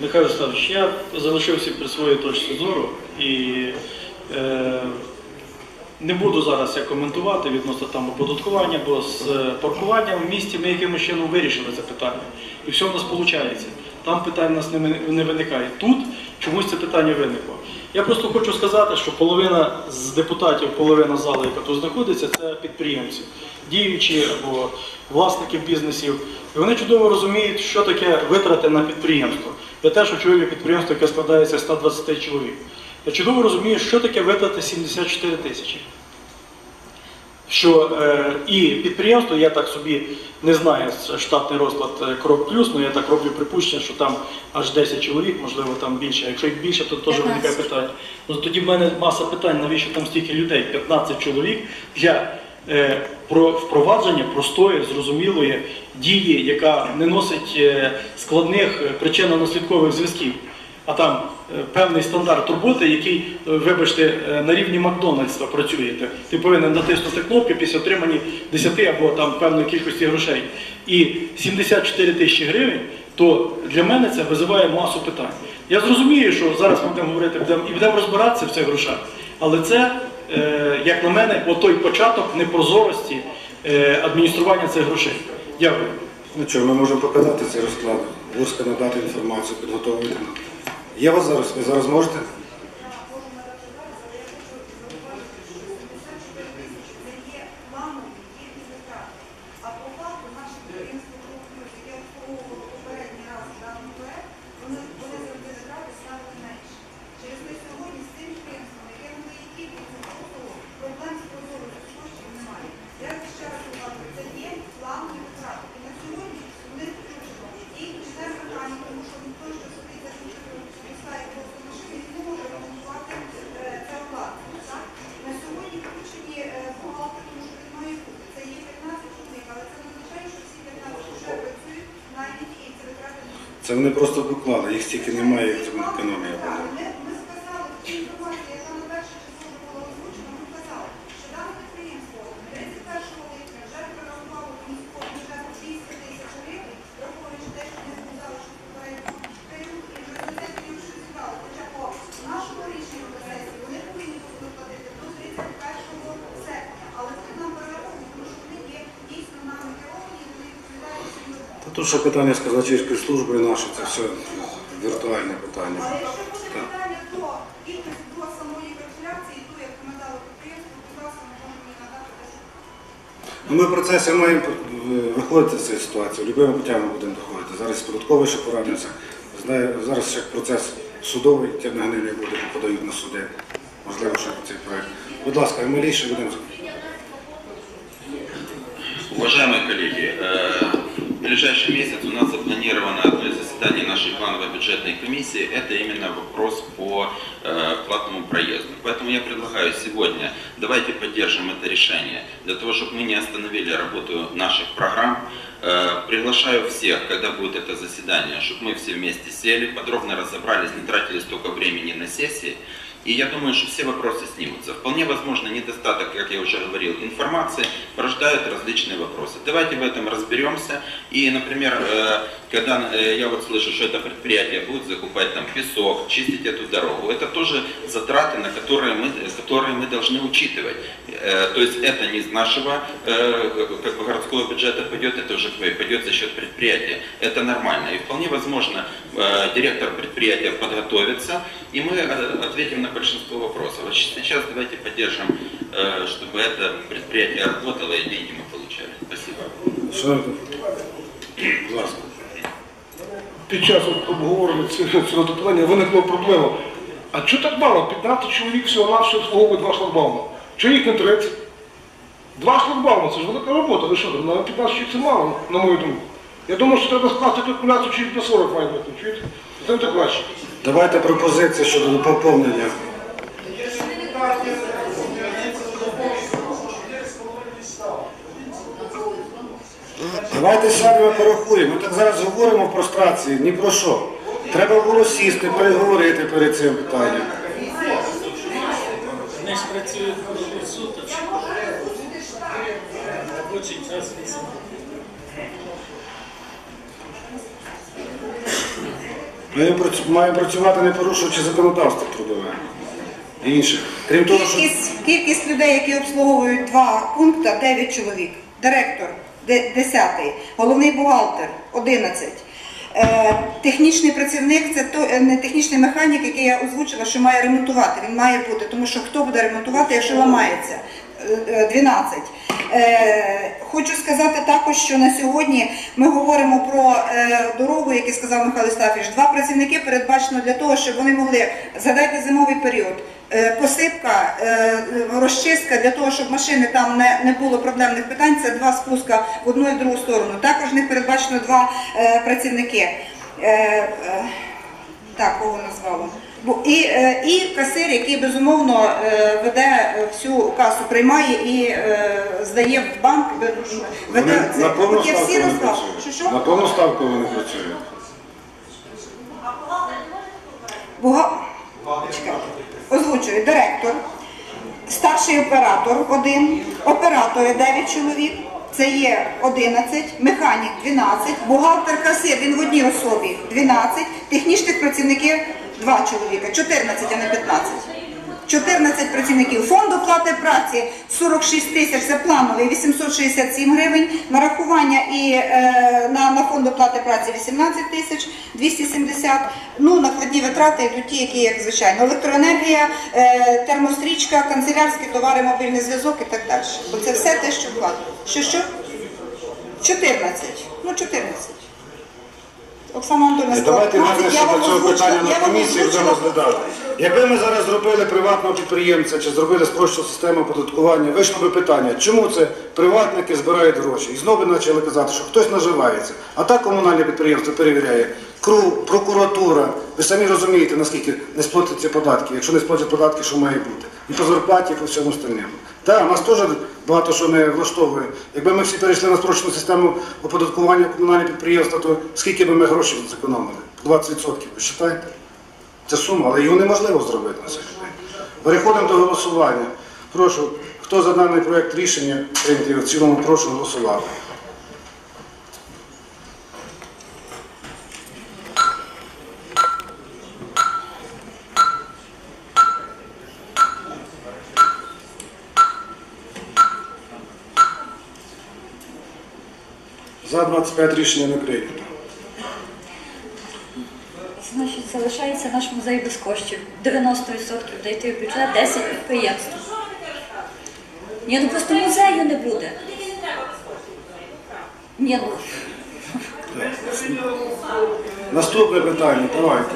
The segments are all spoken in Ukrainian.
Михайло Ставич, я залишився при своїй точці зору і е, не буду зараз я коментувати відносно там оподаткування, бо з е, паркуванням в місті ми якимось чином вирішили це питання. І все в нас виходить. Там питань у нас не, не виникає. Тут чомусь це питання виникло. Я просто хочу сказати, що половина з депутатів, половина зали, яка тут знаходиться, це підприємці, діючі або власники бізнесів. І вони чудово розуміють, що таке витрати на підприємство. Я теж очолюю підприємство, яке складається з 120 чоловік. Я чудово розумію, що таке витрати 74 тисячі. Що е, і підприємство, я так собі не знаю штатний розклад е, Крок Плюс, але я так роблю припущення, що там аж 10 чоловік, можливо, там більше. Якщо їх більше, то теж виникає питання. Ну тоді в мене маса питань, навіщо там стільки людей? 15 чоловік е, про впровадження простої, зрозумілої дії, яка не носить е, складних е, причинно-наслідкових зв'язків. А там е, певний стандарт роботи, який, е, вибачте, е, на рівні Макдональдса працюєте. Ти повинен натиснути кнопки після отримання 10 або там певної кількості грошей. І 74 тисячі гривень, то для мене це визиває масу питань. Я зрозумію, що зараз ми будемо говорити і будемо розбиратися в цих грошах. Але це, е, як на мене, отой початок непрозорості е, адміністрування цих грошей. Дякую. Ну що, ми можемо показати цей розклад, Луцька надати інформацію, підготовити. Є вас зараз? Ви зараз можете? А по факту наше підприємство «Крок-Плюс», яке обслуговувало попередній раз даний проект, вони, вони завжди витрати ставили менше. Через те сьогодні з цим підприємством, яке надає кількість послуг, проблем з прозорістю коштів немає. Я ще раз говорю, це є планові витрати. І на сьогодні вони включено. І це питання, тому що ніхто, що сидить за комп'ютером, пускає просто машини, не може ремонтувати е, це обладнання. так? На сьогодні включені е, бухгалтери, тому що він має бути. Це є 15 чоловік, але це не означає, що всі 15 вже працюють навіть і це витрати не Це вони просто доклали, їх стільки немає, як економія. Буде. Ми, ми сказали, в тій інформації, яка на перше число вже була озвучена, ми казали, що дане підприємство 31 липня вже прорахувало до міського бюджету 200 тисяч гривень, враховуючи те, що ми сказали, що попередньо період, і вже за цей період що зібрали. Хоча по нашому рішенню до сесії вони повинні були платити до 31 серпня, але це нам перераховують, тому що вони є дійсно нами керовані, і вони відповідають всім вимогам. Та тут що питання з казначейською службою наше, це все віртуальне питання. Але якщо буде питання до самої калькуляції, то як ми дали підприємству, ми можемо надати теж. Ну, ми в процесі маємо е, виходити з цієї ситуації, любими путями будемо доходити. Зараз з податковою ще порадимося. Знаю, зараз ще процес судовий, тим не гнилі буде, подають на суди. Можливо, ще цей проект. Будь ласка, Емілій, ще будемо. Уважаемые коллеги, э, ближайший месяц у нас запланировано одно из заседаний нашей плановой бюджетной комиссии. Это именно вопрос по э, платному проезду. Поэтому я предлагаю сегодня, давайте поддержим это решение, для того, чтобы мы не остановили работу наших программ. Э, Приглашаю всех, когда будет это заседание, чтобы мы все вместе сели, подробно разобрались, не тратили столько времени на сессии. И я думаю, что все вопросы снимутся. Вполне возможно, недостаток, как я уже говорил, информации порождает различные вопросы. Давайте в этом разберемся. И, например, э, когда э, я вот слышу, что это предприятие будет закупать там песок, чистить эту дорогу, это тоже затраты, на которые мы, которые мы должны учитывать. Э, То есть это не из нашего как бы городского бюджета пойдет, это уже пойдет за счет предприятия. Это нормально. И вполне возможно, директор предприятия подготовится, и мы ответим на большинство вопросов. А сейчас давайте поддержим, э, чтобы это предприятие работало и деньги мы получали. Спасибо. Шановні, будь ласка. під час обговорення цього цього питання виникла проблема. А чого так мало? 15 чоловік всього на все обслуговує два шлагбауми. Чого їх не 30? Два шлагбауми, це ж велика робота. Ви що, на 15 чоловік це мало, на мою думку. Я думаю, що треба скласти калькуляцію чоловік на 40 має бути. Чуєте? Це не так краще. Давайте пропозиції щодо поповнення. Давайте сядемо порахуємо. Ми так зараз говоримо в прострації, ні про що. Треба було сісти, переговорити перед цим питанням. Вони ж працюють суточно. Робочий час 8. Маємо працювати не порушуючи законодавство трудове. Крім того, що Кількість, кількість людей, які обслуговують два пункти, 9 чоловік. Директор де- 10, головний бухгалтер 11. Е, технічний працівник це то, е, не технічний механік, який я озвучила, що має ремонтувати. Він має бути, тому що хто буде ремонтувати, якщо ламається? Е, е, 12. Хочу сказати також, що на сьогодні ми говоримо про е, дорогу, як і сказав Михайло Стафіш. Два працівники передбачено для того, щоб вони могли згадайте зимовий період. Е, Посипка, е, розчистка для того, щоб машини там не, не було проблемних питань. Це два спуска в одну і в другу сторону. Також в них передбачено два працівники. Так, кого назвала. І, е, і касир, який безумовно е, веде всю касу, приймає і е, здає в банк, веде це. на повну От я ставку всі що? На повну ставку вони працюють. Буга... Чекайте. Озвучую директор, старший оператор один, оператори 9 чоловік, це є 11, механік 12, бухгалтер касир, він в одній особі 12, технічних працівників 2 чоловіка, 14, а не 15. 14 працівників фонду плати праці 46 тисяч, це плановий 867 гривень, нарахування і е, на, на фонд оплати праці 18 тисяч 270, ну накладні витрати йдуть ті, які як звичайно, електроенергія, е, термострічка, канцелярські товари, мобільний зв'язок і так далі. Бо це все те, що вкладено. Що що? 14. Ну 14. Оксана Антонівна, давайте сказала, ми 15, я вам до цього озвучила- питання я на вам комісії вже озвучила- розглядали. Якби ми зараз зробили приватного підприємця чи зробили спрощену систему оподаткування, вийшло би питання, чому це приватники збирають гроші? І знову почали казати, що хтось наживається. А так комунальне підприємство перевіряє КРУ, прокуратура. Ви самі розумієте, наскільки не сплатяться податки. Якщо не сплатять податки, що має бути? І по зарплаті, і по всьому остальному. Так, нас теж багато що не влаштовує. Якби ми всі перейшли на спрощену систему оподаткування комунальних підприємства, то скільки би ми грошей зекономили? 20%. Ви вважаєте? Це сума, але його неможливо зробити на сьогодні. Переходимо до голосування. Прошу, хто за даний проєкт рішення прийняти в цілому, прошу голосувати. За 25 рішення не прийнято. Значить, залишається наш музей без коштів. 90% дійти в бюджет, 10 підприємств. Ні, ну просто музею не буде. Ні, ну Наступне питання, давайте.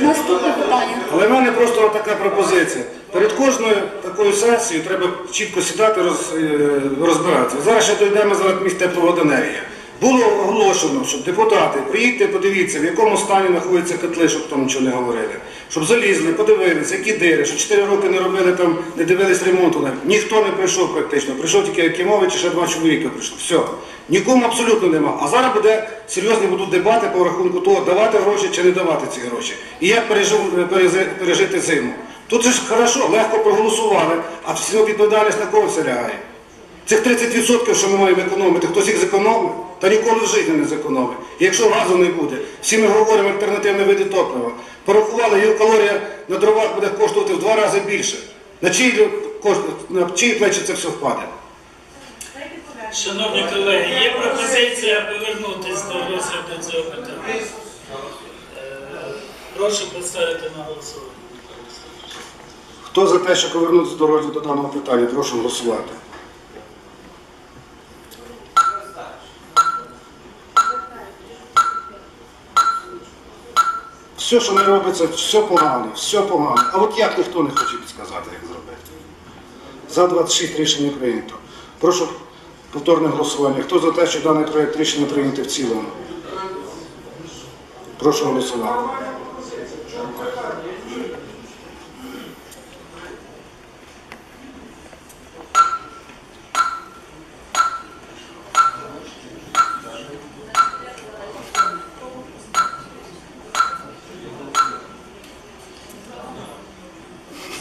наступне питання. Але в мене просто така пропозиція. Перед кожною такою сесією треба чітко сідати роз, е, розбиратися. Зараз ще дійдемо зараз міст тепловоденергія. Було оголошено, щоб депутати, приїдьте, подивіться, в якому стані знаходяться котли, щоб там нічого не говорили. Щоб залізли, подивилися, які дири, що 4 роки не робили там, не дивились ремонту. Ніхто не прийшов практично. Прийшов тільки Якимович і ще два чоловіка прийшло. Все. Нікому абсолютно нема. А зараз буде серйозні будуть дебати по рахунку того, давати гроші чи не давати ці гроші. І як пережити зиму. Тут же ж хорошо, легко проголосували, а всю відповідальність на кого все лягає. Цих 30%, що ми маємо економити, хтось їх зекономить, та ніколи в житті не зекономить. Якщо газу не буде, всі ми говоримо альтернативні види топлива. Порахували, його калорія на дровах буде коштувати в два рази більше. На чиї, на чиї плечі це все впаде? Шановні колеги, є пропозиція повернутися до розгляду цього питання. Е, Прошу поставити на голосування. Хто за те, щоб повернутися до розгляду даного питання, прошу голосувати. Все, що не робиться, все погано, все погано. А от як ніхто не хоче підказати, як зробити. За 26 рішення прийнято. Прошу повторне голосування. Хто за те, що даний проєкт рішення прийнято в цілому? Прошу голосувати.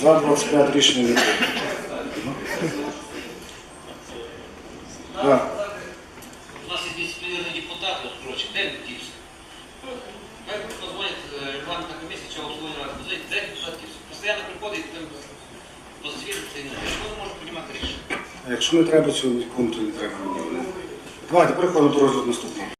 За 25 рішення прийнято. У нас є дисциплінарні депутати, коротше, де він дівся? Е, 10% постійно приходить що можуть приймати рішення. А якщо не треба цього пункту, не треба. Давайте переходимо до розгляду наступного.